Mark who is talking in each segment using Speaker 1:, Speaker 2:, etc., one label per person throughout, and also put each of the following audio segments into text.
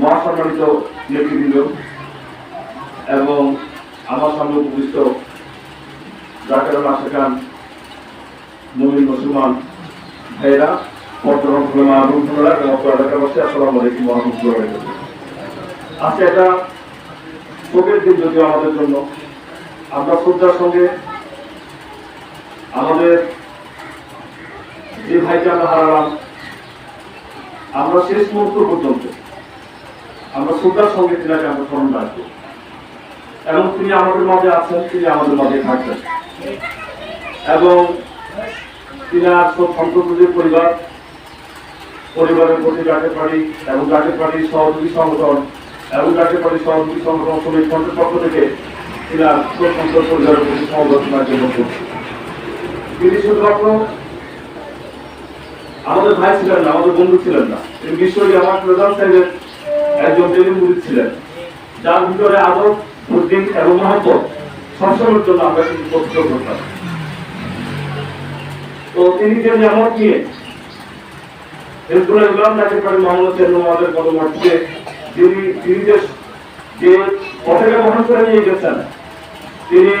Speaker 1: মহাসম্মানিত নেতৃবৃন্দ এবং আমার সামনে উপবিষ্ট জাকের আশেখান মুমিন মুসলমান ভাইরা, বর্তমান আসসালামু আলাইকুম আজকে একটা শোকের দিন যদিও আমাদের জন্য, আমরা শ্রদ্ধার সঙ্গে আমাদের যে ভাইকে আমরা হারালাম আমরা শেষ মুহূর্ত পর্যন্ত আমরা শ্রদ্ধার সঙ্গে তিনাকে আমরা স্মরণ রাখব? এবং তিনি আমাদের মাঝে আছেন, তিনি আমাদের মাঝে থাকবেন। এবং তিনার সব সন্ততির পরিবার, পরিবারের প্রতি জাতীয় পার্টি এবং জাতীয় পার্টির সহযোগী সংগঠন, এবং জাতীয় পার্টির সহযোগী সংগঠন শ্রমিক ফ্রন্টের পক্ষ থেকে তিনার স্বতন্ত্র পরিবারের প্রতি সমবেদনা জ্ঞাপন করছি তিনি শুধুমাত্র আমাদের ভাই ছিলেন না, আমাদের বন্ধু ছিলেন না। তিনি বিশ্বজি আমার প্রধান সাহেবের একজন টেলি মুরিদ ছিলেন। যার ভিতরে আদব বুদ্ধি এবং মহব্বত সবসময়ের জন্য আমরা কিন্তু প্রস্তুত করতাম তো তিনি যে নিয়ামত নিয়ে হিজবুল্লাহ ইসলাম তাকে পারে মোহাম্মদ আমাদের পদমর্থে যিনি তিনি যে যে পতাকা বহন করে নিয়ে গেছেন, তিনি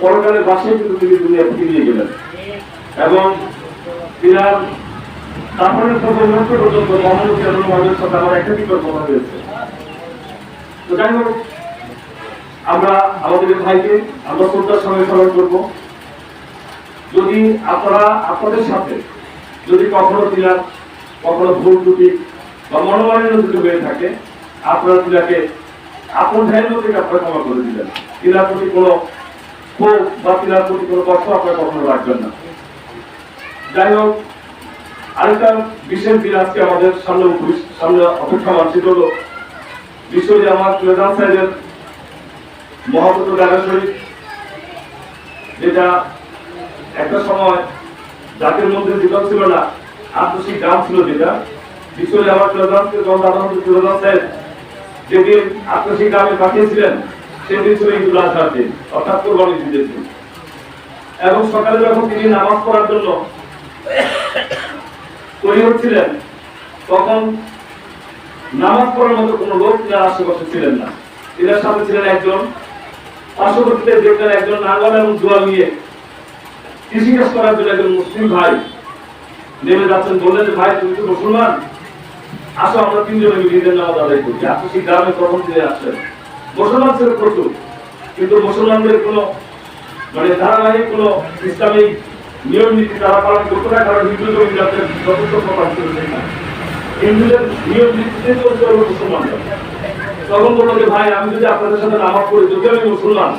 Speaker 1: পরকালে বাসে কিন্তু তিনি দুনিয়া নিয়ে গেলেন। এবং তিনার তারপরে পর্যন্ত পর্যন্ত চেন্ন আমাদের সাথে আমার একাধিক কথা হয়েছে। তো যাই হোক, আমরা আমাদের ভাইকে, আমরা শ্রদ্ধার সঙ্গে স্মরণ করব। যদি আপনারা, আপনাদের সাথে যদি কখনো তিনার কখনো ভুল ত্রুটি বা মনোমালিন্য ত্রুটি হয়ে থাকে, আপনারা তিনাকে আপন ভাইয়ের মধ্যে আপনারা ক্ষমা করে দিবেন। তিনার প্রতি কোনো ক্ষোভ বা তিনার প্রতি কোনো কষ্ট আপনারা কখনো রাখবেন না। যাই হোক আরেকটা বিশেষ দিন আজকে আমাদের সামনে সামনে অপেক্ষমান সেটা হলো বিশ্বজি আমার প্রধান সাহেবের মহাপুত্র দাদা যেটা একটা সময় জাতির মধ্যে যেটা ছিল না আত্মসিক গান ছিল যেটা। বিশ্বজি আমার প্রধান দাদা প্রধান সাহেব যেদিন আত্মসিক গ্রামে পাঠিয়েছিলেন, সেদিন ছিল ঈদুল আজহার দিন, অর্থাৎ কোরবানি দিন। এবং সকালে যখন তিনি নামাজ পড়ার জন্য তৈরি হচ্ছিলেন, তখন নামাজ পড়ার মতো কোনো লোক তার আশেপাশে ছিলেন না। এদের সাথে ছিলেন একজন পার্শ্ববর্তীতে দেখলেন একজন নাঙ্গল এবং জোয়াল নিয়ে। কৃষিকাজ করার জন্য একজন মুসলিম ভাই নেমে যাচ্ছেন, বললেন, ভাই, তুমি তো মুসলমান? আসো, আমরা তিনজনে মিলে ঈদের নামাজ আদায় করি। আপনি সেই গ্রামে প্রথম দিয়ে আসছেন মুসলমান ছিল প্রচুর, কিন্তু মুসলমানদের কোনো মানে ধারাবাহিক কোনো ইসলামিক নিয়ম নীতি তারা পালন না কারণ হিন্দু জমিদারদের যথেষ্ট না হিন্দুদের নিয়ম নীতিতে তখন বলল যে ভাই, আমি যদি আপনাদের সাথে নামাজ যদি আমি মুসলমান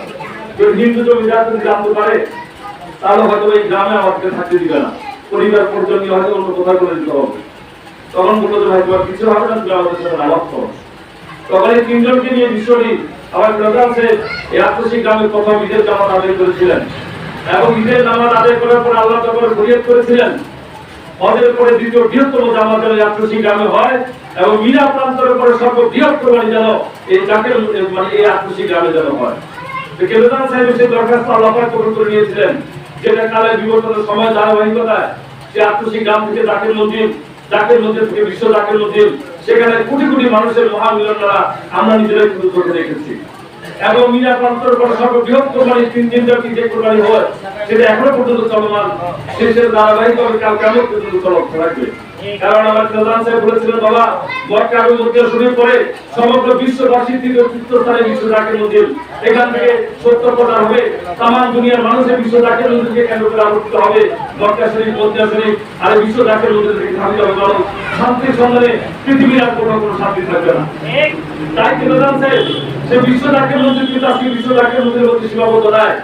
Speaker 1: হিন্দু যদি জানতে পারে, তাহলে হয়তো এই গ্রামে থাকতে দিবে না। পরিবার, পরিজন নিয়ে হয়তো অন্য করে দিতে হবে। তখন বলল যে, ভাই, তোমার কিছু হবে না, তুমি আমাদের সাথে নামাজ তখন এই তিনজনকে নিয়ে আমার প্রধান সে এই আত্মসিক গ্রামের প্রথম ঈদের জামাত আদায় করেছিলেন। এবং ঈদের নামাজ আদায় করার পর আল্লাহ তখন করেছিলেন। পরে দ্বিতীয় বৃহত্তম জামাত আত্মসিক গ্রামে হয় এবং প্রান্তরের পরে যেন এই মানে এই গ্রামে যেন হয়। কেদার সাহেব সেই দরখাস্ত করে নিয়েছিলেন যেটা কালে বিবর্তনের সময় ধারাবাহিকতায় সে গ্রাম থেকে থেকে বিশ্ব জাকের সেখানে কোটি কোটি মানুষের মহামিলন দ্বারা আমরা নিজেরাই কিন্তু চোখে দেখেছি। এবং মিনা প্রান্তর পর সর্ববৃহৎ কোরবানি তিন দিন ব্যাপী যে কোরবানি হয়, সেটা এখনও পর্যন্ত চলমান। শেষের ধারাবাহিকভাবে কাল কেমন পর্যন্ত চলমান থাকবে। কারণ আমার প্রধান সাহেব বলেছিলেন, বাবা মক্কা এবং মদিনা শরীফ পরে সমগ্র বিশ্ববাসীর তৃতীয় তীর্থস্থানে বিশ্ব জাকের মন্দির এখান থেকে সত্য প্রচার হবে। তাম দুনিয়ার মানুষের বিশ্ব জাকের মন্দিরকে কেন্দ্র করে আবর্তিত হবে? মক্কা শরীফ, মদিনা শরীফ, আর বিশ্ব জাকের মন্দির থেকে ধাবিত হবে। কারণ শান্তির সন্ধানে পৃথিবীর আর কোনো কোনো শান্তি থাকবে না। তাই প্রধান সাহেব? সে বিশ্ব জাকের মন্দির কিন্তু আজকে বিশ্ব জাকের মন্দিরের মধ্যে সীমাবদ্ধ নয়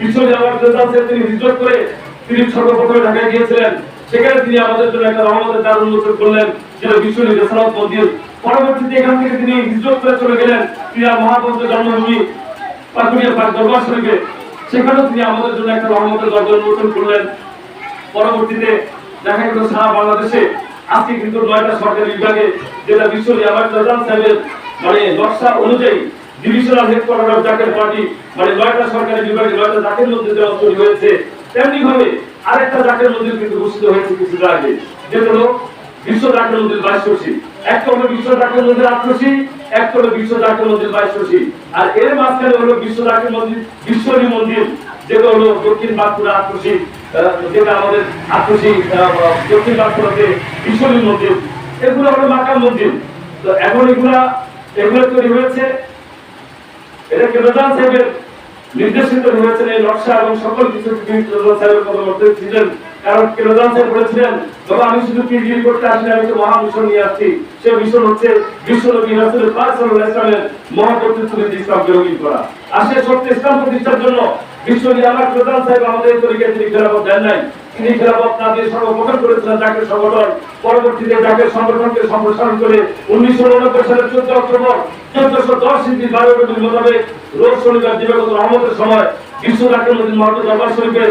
Speaker 1: বিশ্ব প্রধান সাহেব, তিনি হিজরত করে তিনি সর্বপ্রথমে ঢাকায় গিয়েছিলেন। সেখানে তিনি আমাদের জন্য একটা রহমতের দ্বার উন্মোচন করলেন, যেটা বিশ্ব নির্দেশনাথ মন্দির পরবর্তীতে এখান থেকে তিনি হিজরত করে চলে গেলেন আর মহাপন্থ জন্মভূমি পাকুড়িয়া পাক দরবার শরীফে। সেখানেও তিনি আমাদের জন্য একটা রহমতের দরজা উন্মোচন করলেন। পরবর্তীতে দেখা গেল সারা বাংলাদেশে, আজকে কিন্তু নয়টা সরকারি বিভাগে, যেটা বিশ্ব আমার প্রধান সাহেবের মানে নকশা অনুযায়ী divisional headquarter of Zaker party মানে নয়টা সরকারি বিভাগে নয়টা জাকের মন্দির দেওয়া তৈরি হয়েছে। তেমনি ভাবে আরেকটা জাকের মন্দির কিন্তু ঘোষিত হয়েছে কিছুটা আগে যেটা হলো বিশ্ব একটা হলো বিশ্ব একটা হলো বিশ্ব আর এর মাঝখানে হলো বিশ্ব মন্দির যেটা হলো দক্ষিণ বাঁকুড়া যেটা আমাদের আটশোশী দক্ষিণ বাঁকুড়াতে মন্দির এগুলো হলো মাকাম মন্দির। তো এখন এগুলা, এগুলো তৈরি হয়েছে। এটা কেদারনাথ সাহেবের নির্দেশিত হয়েছেন এই নকশা এবং সকল কিছু ছিলেন কারণ বলেছিলেন, বাবা, আমি শুধু করতে আসলে আমি তো মহা নিয়ে আসছি। সে মিশন হচ্ছে বিশ্বনবী রাসূল পাক সাল্লাল্লাহু আলাইহি ওয়াসাল্লামের রঙিন করা। ইসলাম প্রতিষ্ঠার জন্য বিশ্বনবী আমার সাহেব আমাদের তরিকে তিনি দেন নাই। তিনি না দিয়ে সর্বপ্রথম করেছিলেন সংগঠন। পরবর্তীতে জাকের সংগঠনকে সম্প্রসারণ করে উনিশশো উননব্বই সালের চোদ্দ অক্টোবর, চোদ্দশো দশ হিন্দি বারো মোতাবেক রোজ শনিবার দিবাগত রহমতের সময় বিশ্ব জাকের মধ্যে মহাত্মা দরবার শরীফের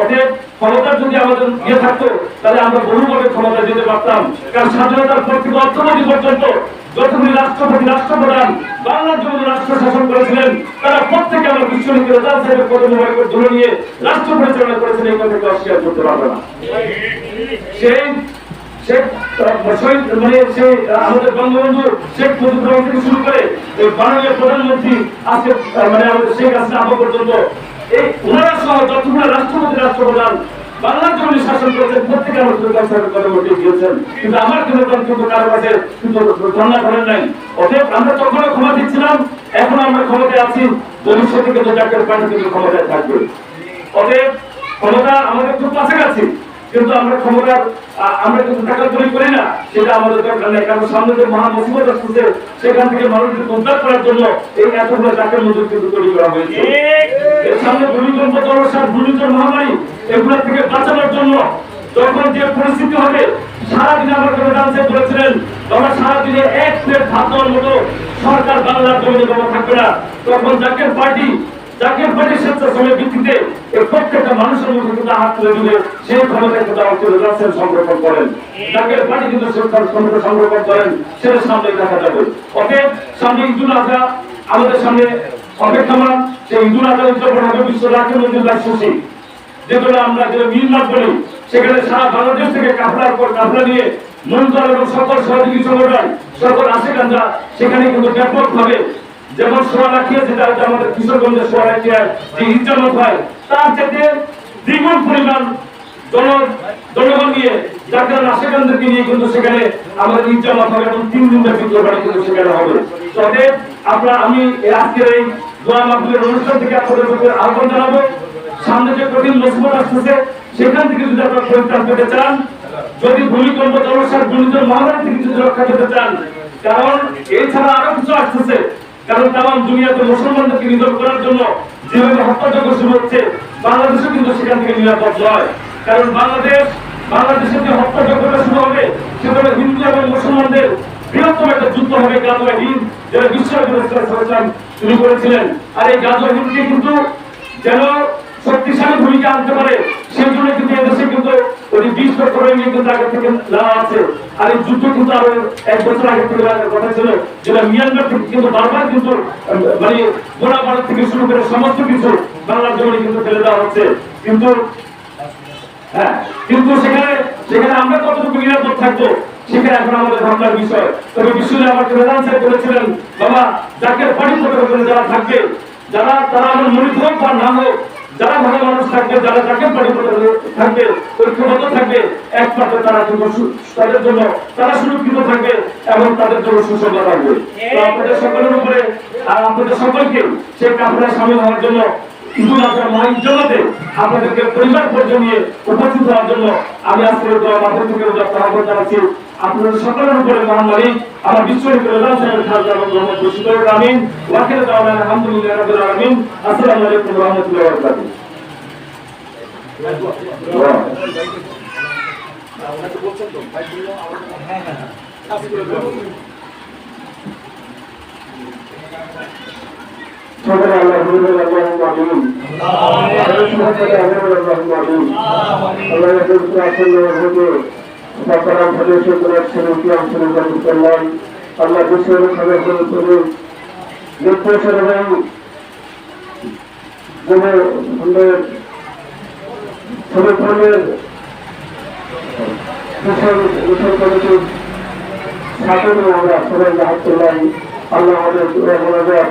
Speaker 1: অতএব ক্ষমতা যদি আমাদের ইয়ে থাকতো, তাহলে আমরা বহুভাবে ক্ষমতা দিতে পারতাম। কারণ স্বাধীনতার পর অর্থনীতি পর্যন্ত যতগুলি রাষ্ট্রপতি, রাষ্ট্রপ্রধান, বাংলার জন্য রাষ্ট্র শাসন করেছিলেন, তারা প্রত্যেকে আমার বিশ্বনীতি রাজাল সাহেবের পদে ধরে নিয়ে রাষ্ট্র পরিচালনা করেছেন, এই কথাকে অস্বীকার করতে পারবে না। সেই শেখ শহীদ মানে সেই আমাদের বঙ্গবন্ধু শেখ মুজিবুর রহমান থেকে শুরু করে মাননীয় প্রধানমন্ত্রী আজকে মানে আমাদের শেখ হাসিনা পর্যন্ত রাষ্ট্রপতি, রাষ্ট্রপ্রধান বাংলার গিয়েছেন কিন্তু আমার কোনো কিন্তু কারও কাছে নাই। অতএব আমরা তখনও ক্ষমা দিচ্ছিলাম, এখন আমরা ক্ষমতায় আছি, ভবিষ্যতে কিন্তু জাতীয় ক্ষমতায় থাকবে। অতএব ক্ষমতা আমাদের খুব কাছাকাছি। কিন্তু আমরা ক্ষমতার আমরা কিন্তু টাকা তৈরি করি না। সেটা আমাদের দরকার নেই। কারণ সামনে যে মহা মুসিবত আসতেছে সেখান থেকে মানুষকে উদ্ধার করার জন্য এই এতগুলো চাকরির মধ্যে কিন্তু তৈরি করা হয়েছে। এর সামনে ভূমিকম্প জলসার ঘূর্ণিঝড় মহামারী এগুলো থেকে বাঁচানোর জন্য তখন যে পরিস্থিতি হবে সারাদিন আমার কোনো ডান্সে বলেছিলেন আমরা সারাদিনে এক প্লেট ভাত মতো সরকার বাংলার জমিনে জমা থাকবে না। তখন জাকের পার্টি জাকের পার্টি স্বেচ্ছাসেবী ভিত্তিতে প্রত্যেকটা মানুষের মধ্যে কিন্তু হাত তুলে দিলে সেই ক্ষমতা কিন্তু আমার যাচ্ছেন সংরক্ষণ করেন। জাকের পার্টি কিন্তু সংরক্ষণ করেন, সেটা সামনে দেখা যাবে। অতএব সামনে ঈদুল আজহা, আমাদের সামনে অপেক্ষমান সেই ঈদুল আজহা উদযাপন হবে বিশ্ব রাখেন মন্দির সুশী যেগুলো আমরা যে মিলমাট বলি, সেখানে সারা বাংলাদেশ থেকে কাপড়ার পর কাপড়া নিয়ে মন্ত্রণ এবং সকল সহযোগী সংগঠন, সকল আশেকান্দা সেখানে কিন্তু ব্যাপক ভাবে যেমন সোয়া রাখিয়ে যেটা হচ্ছে আমাদের কিশোরগঞ্জের সোয়া রাখিয়ে যে ইজ্জামত হয়। তার চাইতে দ্বিগুণ পরিমাণ জন জনগণ নিয়ে নিয়ে কিন্তু সেখানে আমাদের ইজ্জামত হবে এবং তিন দিন ব্যাপী কিন্তু সেখানে হবে। তবে আমি আজকের এই দোয়া মাহফিলের অনুষ্ঠান থেকে আপনাদের আহ্বান জানাব। সামনে যে কঠিন আসতেছে, সেখান থেকে যদি আপনারা পরিত্রাণ পেতে চান, যদি ভূমিকম্প, জলসার মহামারী থেকে যদি রক্ষা পেতে চান, কারণ এছাড়া আরও কিছু আসতেছে। কারণ তাম দুনিয়াতে মুসলমানদেরকে নিধন করার জন্য যেভাবে হত্যাযজ্ঞ শুরু হচ্ছে, বাংলাদেশও কিন্তু সেখান থেকে নিরাপদ নয়। কারণ বাংলাদেশ বাংলাদেশের যে হত্যাযজ্ঞটা শুরু হবে, সেখানে হিন্দু এবং মুসলমানদের বৃহত্তম একটা যুদ্ধ হবে গাজওয়া হিন্দ, যারা বিশ্ব শুরু করেছিলেন। আর এই গাজওয়া হিন্দকে কিন্তু যেন শক্তিশালী ভূমিকা আনতে পারে সেই জন্য কিন্তু এদেশে কিন্তু ওই বিশ বছর কিন্তু আগে থেকে লড়া আছে। আর এই যুদ্ধ কিন্তু আরও এক বছর আগে থেকে লাগার কথা ছিল, যেটা মিয়ানমার থেকে কিন্তু বারবার কিন্তু মানে গোড়া ভারত থেকে শুরু করে সমস্ত কিছু বাংলার জমিনে কিন্তু ফেলে দেওয়া হচ্ছে। কিন্তু হ্যাঁ কিন্তু সেখানে সেখানে আমরা কতটুকু নিরাপদ থাকব, সেখানে এখন আমাদের ভাবনার বিষয়। তবে বিশ্বজুড়ে আমার প্রধান সাহেব বলেছিলেন, বাবা, যাকে পানি যারা থাকবে, যারা, তারা আমার হোক বা না হোক যারা ভালো মানুষ থাকবে, যারা তাকে পানি থাকবে, ঐক্যবদ্ধ থাকবে, একমাত্র তারা সু- তাদের জন্য তারা সুরক্ষিত থাকবে এবং তাদের জন্য সুসংবাদ থাকবে আপনাদের সকলের উপরে, আর আপনাদের সকলকে সেই কাপড়ে সামিল হওয়ার জন্য
Speaker 2: ঈদুল আজহা মহান জমাতে আপনাদেরকে পরিবার পর্যায়ে নিয়ে উপস্থিত হওয়ার জন্য আমি আজকে দোয়া মাধ্যম থেকে আহ্বান জানাচ্ছি আপনাদের সকলের উপরে মহান মালিক আমার বিশ্বরিক রোজান সাহেবের খাজা এবং রহমত বসিত আমিন। ওয়াকিল দাওয়ান, আলহামদুলিল্লাহ রাব্বিল আলামিন। আসসালামু আলাইকুম ওয়া রাহমাতুল্লাহি ওয়া বারাকাতুহু। সকলে আল্লাহ সকলে আমিন আল্লাহুম্মা আমিন আল্লাহ পবিত্র আসন্ন হতে সাকারাম হলে সকলে একসাথে কিয়াম শুরু করলাম আল্লাহ বিশ্বের খবর করে করে দেখতে সরবেন যেন আমাদের কমিটির ছাত্র আমরা, সবাই হাত তোলাই আল্লাহ আমাদের মোনাজাত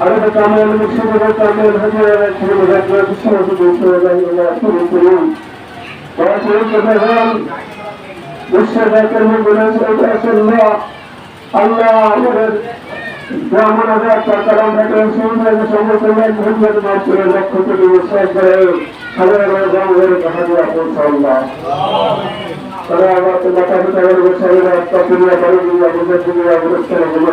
Speaker 2: أكبر غير الإسلام أردت تعمل المقصود وتعمل الهدى والحمد لله والصلاة والسلام على رسول الكريم وأسأل كفاهم والشهادة من بنات أسأل الله الله أمر ব্রাহ্মণ আজাদ তার ভেতরে সুন্দর সমস্ত মোহাম্মদ মাসুরে লক্ষ কোটি বিশ্বাস করে হাজার হাজার করে কাহাদিয়া পৌঁছাল্লাহ তারা আমার মাতা পিতা বলবে শরীরে আত্মা দুনিয়া বড় দুনিয়া বুঝে দুনিয়া বুঝতে বলবে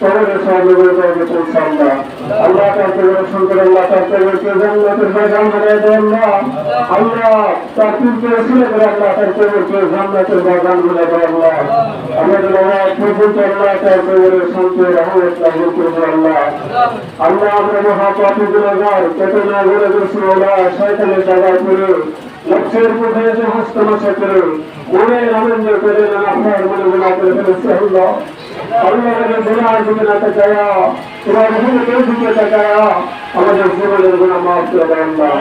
Speaker 2: কবরের সব লোকের কাছে পৌঁছাল্লাহ আল্লাহ তার কবর শঙ্কর আল্লাহ তার কবরকে জান্নাতের বাগান বানায় দেয় আল্লাহ আল্লাহ তার পূর্বে ছেলে করে আল্লাহ তার কবরকে জান্নাতের বাগান বানায় দেয় আল্লাহ আমাদের আল্লাহ পর্যন্ত করবে আমরা না মনে আপনার মনে গুণা করে ফেলেছে আল্লাহকে গুণার দিকে না তাকায়া তোমার রহমতের দিকে তাকায়া আমাদের জীবনের গুণা মাফ করে দেয় আল্লাহ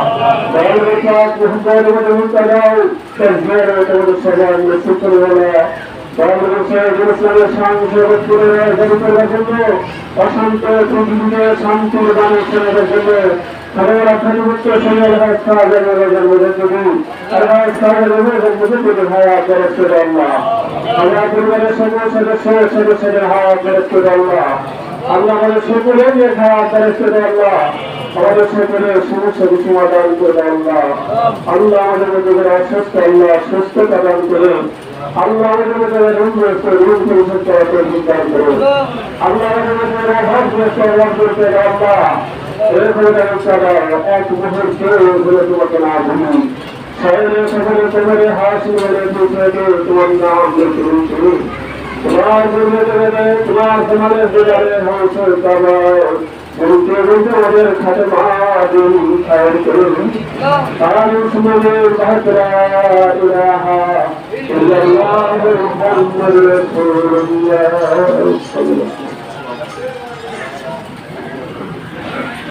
Speaker 2: দয়াল রেখা মোহাম্মদ মধ্যে মুক্তা দাও তাজমের তোমাদের সবার সুতর বলে অশান্ত পৃথিবীতে শান্তির গানে ছেলেদের জন্য সবার অর্থনীতি শরীর কাজের মধ্যে যদি আর কাজের মধ্যে হায়া খরচ করে আল্লাহ। আমরা পরিবারের সকল সদস্য সদস্যদের হায়া খরচ করে আল্লাহ। আল্লাহ আমাদের সকলের যে হায়া খরচ করে আল্লাহ। আমাদের সকলের সমস্যা সমাধান করে আল্লাহ। আল্লাহ আল্লাহ এক মুহূর্তে তোমাকে না ভুলি শহরে শহরে তোমারে হাসি বলে তোমার নাম তোমার তোমার তোমাদের বাজারে হংস বলতে বলতে ওদের খাতে মা দিন খায়ের করুন তারা শুনে বাহরা ইলাহা ইল্লাল্লাহু মুহাম্মাদুর রাসূলুল্লাহ